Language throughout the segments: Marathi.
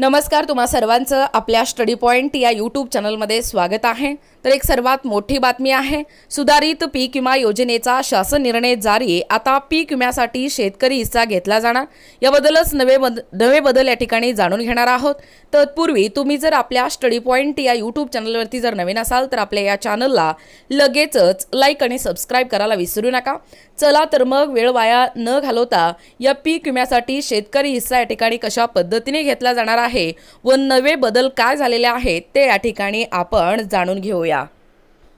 नमस्कार तुम्हा सर्वांचं आपल्या स्टडी पॉईंट या यूट्यूब चॅनलमध्ये स्वागत आहे. तर एक सर्वात मोठी बातमी आहे सुधारित पीक विमा योजनेचा शासन निर्णय जारी आता पीक विम्यासाठी शेतकरी हिस्सा घेतला जाणार. याबद्दलच नवे बद नवे बदल या ठिकाणी जाणून घेणार आहोत. तत्पूर्वी तुम्ही जर आपल्या स्टडी पॉईंट या यूट्यूब चॅनलवरती जर नवीन असाल तर आपल्या या चॅनलला लगेचच लाईक आणि सबस्क्राईब करायला विसरू नका. चला तर मग वेळ वाया न घालवता या पीक विम्यासाठी शेतकरी हिस्सा या ठिकाणी कशा पद्धतीने घेतला जाणार आहे आहे व नवे बदल काय झालेले आहेत ते या ठिकाणी आपण जाणून घेऊया.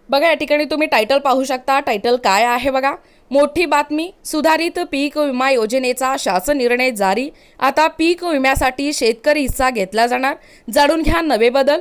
बघा या ठिकाणी तुम्ही टायटल पाहू शकता. टायटल काय आहे बघा? मोठी बातमी सुधारित पीक विमा योजनेचा शासन निर्णय जारी. आता पीक विम्यासाठी शेतकरी हिस्सा घेतला जाणार. जाणून घ्या नवे बदल.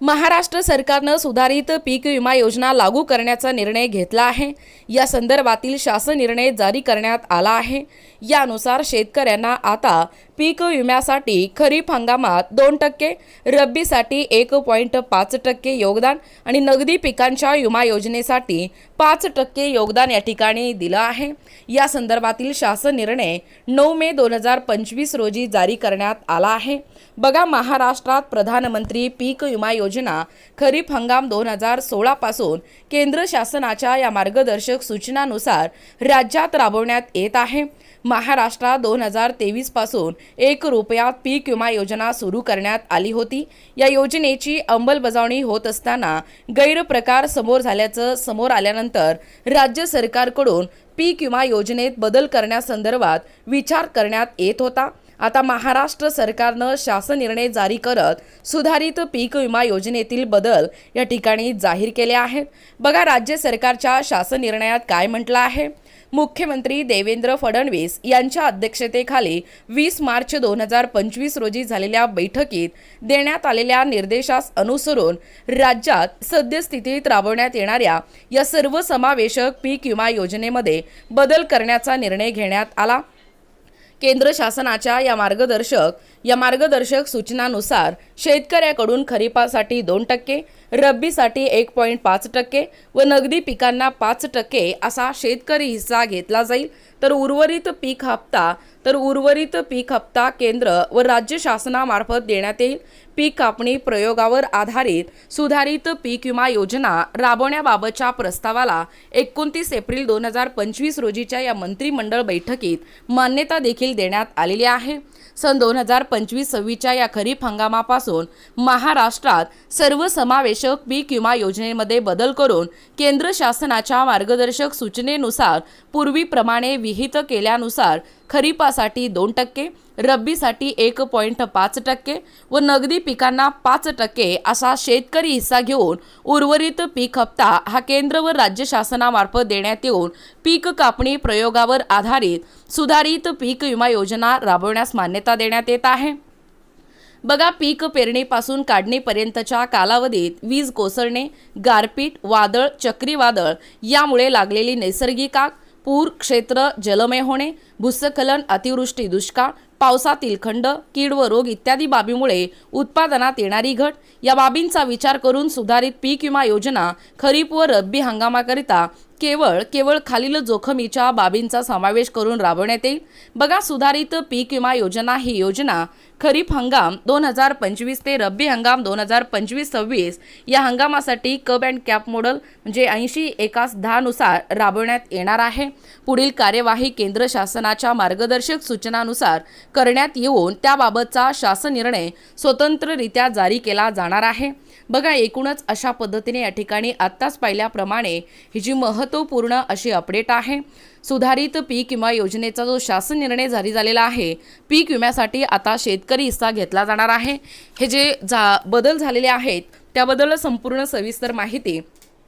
महाराष्ट्र सरकारनं सुधारित पीक विमा योजना लागू करण्याचा निर्णय घेतला आहे. या संदर्भातील शासन निर्णय जारी करण्यात आला आहे. यानुसार शेतकऱ्यांना आता पीक विम्यासाठी खरीप हंगामात दोन टक्के रब्बीसाठी एक पॉईंट पाच टक्के योगदान आणि नगदी पिकांच्या विमा योजनेसाठी पाच टक्के योगदान या ठिकाणी दिलं आहे. या संदर्भातील शासन निर्णय नऊ मे दोन हजार पंचवीस रोजी जारी करण्यात आला आहे. बघा महाराष्ट्रात प्रधानमंत्री पीक विमा योजना खरीप हंगाम दोन हजार सोळापासून केंद्र शासनाच्या या मार्गदर्शक सूचनानुसार राज्यात राबवण्यात येत आहे. महाराष्ट्रात दोन हजार तेवीसपासून एक रुपयात पीक विमा योजना सुरू करण्यात आली होती. या योजनेची अंमलबजावणी होत असताना गैरप्रकार समोर झाल्याचं समोर आल्यानंतर राज्य सरकारकडून पीक विमा योजनेत बदल करण्यासंदर्भात विचार करण्यात येत होता. आता महाराष्ट्र सरकारनं शासन निर्णय जारी करत सुधारित पीक विमा योजनेतील बदल या ठिकाणी जाहीर केले आहेत. बघा राज्य सरकारच्या शासन निर्णयात काय म्हटलं आहे? मुख्यमंत्री देवेंद्र फडणवीस यांच्या अध्यक्षतेखाली वीस मार्च दोन हजार पंचवीस रोजी झालेल्या बैठकीत देण्यात आलेल्या निर्देशास अनुसरून राज्यात सद्यस्थितीत राबवण्यात येणाऱ्या या सर्व समावेशक पीक विमा योजनेमध्ये बदल करण्याचा निर्णय घेण्यात आला. केंद्र शासनाच्या या मार्गदर्शक या मार्गदर्शक सूचनानुसार शेतकऱ्याकडून खरीपासाठी दोन टक्के रब्बीसाठी एक पॉईंट पाच टक्के व नगदी पिकांना पाच टक्के असा शेतकरी हिस्सा घेतला जाईल. तर उर्वरित पीक हप्ता तर उर्वरित पीक हप्ता केंद्र व राज्य शासनामार्फत देण्यात येईल. पीक कापणी प्रयोगावर आधारित सुधारित पीक विमा योजना राबवण्याबाबतच्या प्रस्तावाला एकोणतीस एप्रिल दोन हजार पंचवीस रोजीच्या या मंत्रिमंडळ बैठकीत मान्यता देखील देण्यात आलेली आहे. सन दोन हजार पंचवीस सव्वीसच्या या खरीप हंगामापासून महाराष्ट्रात सर्वसमावेशक पीक विमा योजनेमध्ये बदल करून केंद्र शासनाच्या मार्गदर्शक सूचनेनुसार पूर्वीप्रमाणे विहित केल्यानुसार खरीपासाठी दोन टक्के रब्बीसाठी एक पॉईंट पाच टक्के व नगदी पिकांना पाच टक्के असा शेतकरी हिस्सा घेऊन उर्वरित पीक हप्ता हा केंद्र व राज्य शासनामार्फत देण्यात येऊन पीक कापणी प्रयोगावर आधारित सुधारित पीक विमा योजना राबवण्यास मान्यता देण्यात येत आहे. बघा पीक पेरणीपासून काढणीपर्यंतच्या कालावधीत वीज कोसळणे गारपीट वादळ चक्रीवादळ यामुळे लागलेली नैसर्गिक आग पूर क्षेत्र जलमय होणे भूस्खलन अतिवृष्टी दुष्काळ पावसातील खंड कीड व रोग इत्यादी बाबीमुळे उत्पादनात येणारी घट या बाबींचा विचार करून सुधारित पीक विमा योजना खरीप व रब्बी हंगामाकरिता केवळ केवळ खालील जोखमीच्या बाबींचा समावेश करून राबवण्यात येईल. बघा सुधारित पीक विमा योजना ही योजना खरीप हंगाम दोन हजार पंचवीस ते रब्बी हंगाम दोन हजार पंचवीस सव्वीस या हंगामासाठी कब अँड कॅप मॉडल म्हणजे ऐंशी एकास दहानुसार राबवण्यात येणार आहे. पुढील कार्यवाही केंद्र शासनाच्या मार्गदर्शक सूचनानुसार करण्यात येऊन त्याबाबतचा शासन निर्णय स्वतंत्ररित्या जारी केला जाणार आहे. बघा एकूणच अशा पद्धतीने या ठिकाणी आत्ताच पाहिल्याप्रमाणे ही जी महत्त्वपूर्ण अशी अपडेट आहे सुधारित पीक विमा योजनेचा जो शासन निर्णय जारी झालेला आहे पीक विम्यासाठी आता शेतकरी हिस्सा घेतला जाणार आहे. हे जे जा बदल झालेले आहेत त्याबद्दल संपूर्ण सविस्तर माहिती